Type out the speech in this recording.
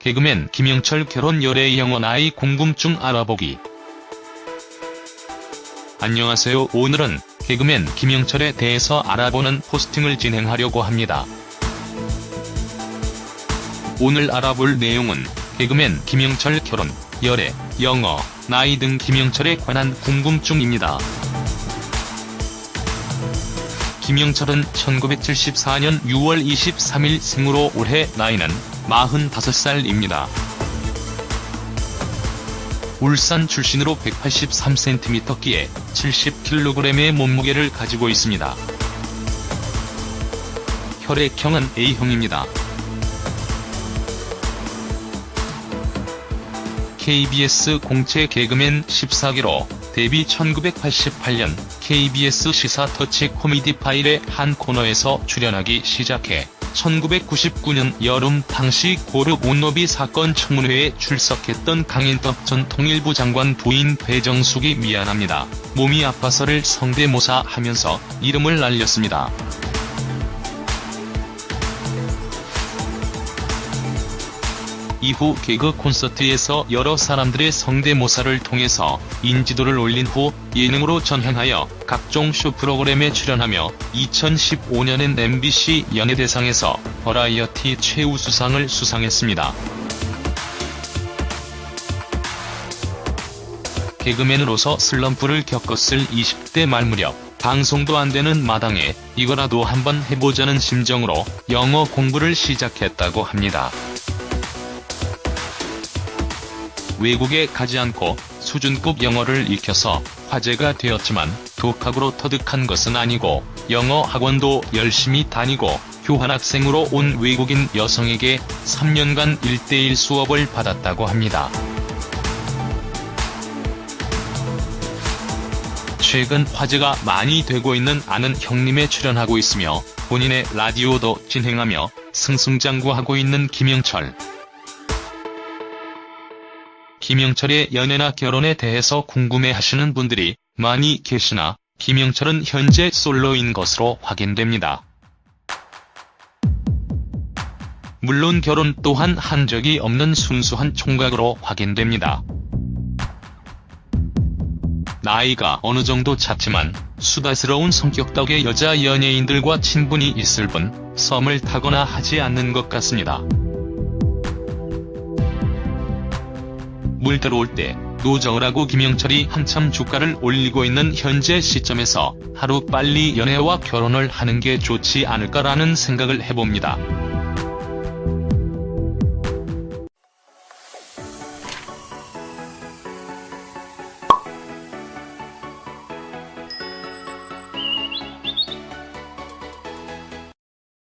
개그맨 김영철 결혼 열애 영어 나이 궁금증 알아보기. 안녕하세요. 오늘은 개그맨 김영철에 대해서 알아보는 포스팅을 진행하려고 합니다. 오늘 알아볼 내용은 개그맨 김영철 결혼, 열애, 영어, 나이 등 김영철에 관한 궁금증입니다. 김영철은 1974년 6월 23일 생으로 올해 나이는 45살입니다. 울산 출신으로 183cm 끼에 70kg의 몸무게를 가지고 있습니다. 혈액형은 A형입니다. KBS 공채 개그맨 14기로 데뷔 1988년 KBS 시사 터치 코미디 파일의 한 코너에서 출연하기 시작해 1999년 여름 당시 고르 온노비 사건 청문회에 출석했던 강인덕 전 통일부 장관 부인 배정숙이 미안합니다. 몸이 아파서를 성대모사 하면서 이름을 날렸습니다. 이후 개그 콘서트에서 여러 사람들의 성대모사를 통해서 인지도를 올린 후 예능으로 전향하여 각종 쇼 프로그램에 출연하며 2015년엔 MBC 연예대상에서 버라이어티 최우수상을 수상했습니다. 개그맨으로서 슬럼프를 겪었을 20대 말 무렵 방송도 안 되는 마당에 이거라도 한번 해보자는 심정으로 영어 공부를 시작했다고 합니다. 외국에 가지 않고 수준급 영어를 익혀서 화제가 되었지만 독학으로 터득한 것은 아니고 영어 학원도 열심히 다니고 교환학생으로 온 외국인 여성에게 3년간 1대1 수업을 받았다고 합니다. 최근 화제가 많이 되고 있는 아는 형님에 출연하고 있으며 본인의 라디오도 진행하며 승승장구하고 있는 김영철. 김영철의 연애나 결혼에 대해서 궁금해하시는 분들이 많이 계시나 김영철은 현재 솔로인 것으로 확인됩니다. 물론 결혼 또한 한 적이 없는 순수한 총각으로 확인됩니다. 나이가 어느 정도 찼지만 수다스러운 성격 덕에 여자 연예인들과 친분이 있을 뿐 썸을 타거나 하지 않는 것 같습니다. 물 들어올 때 노정을 하고 김영철이 한참 주가를 올리고 있는 현재 시점에서 하루 빨리 연애와 결혼을 하는 게 좋지 않을까라는 생각을 해봅니다.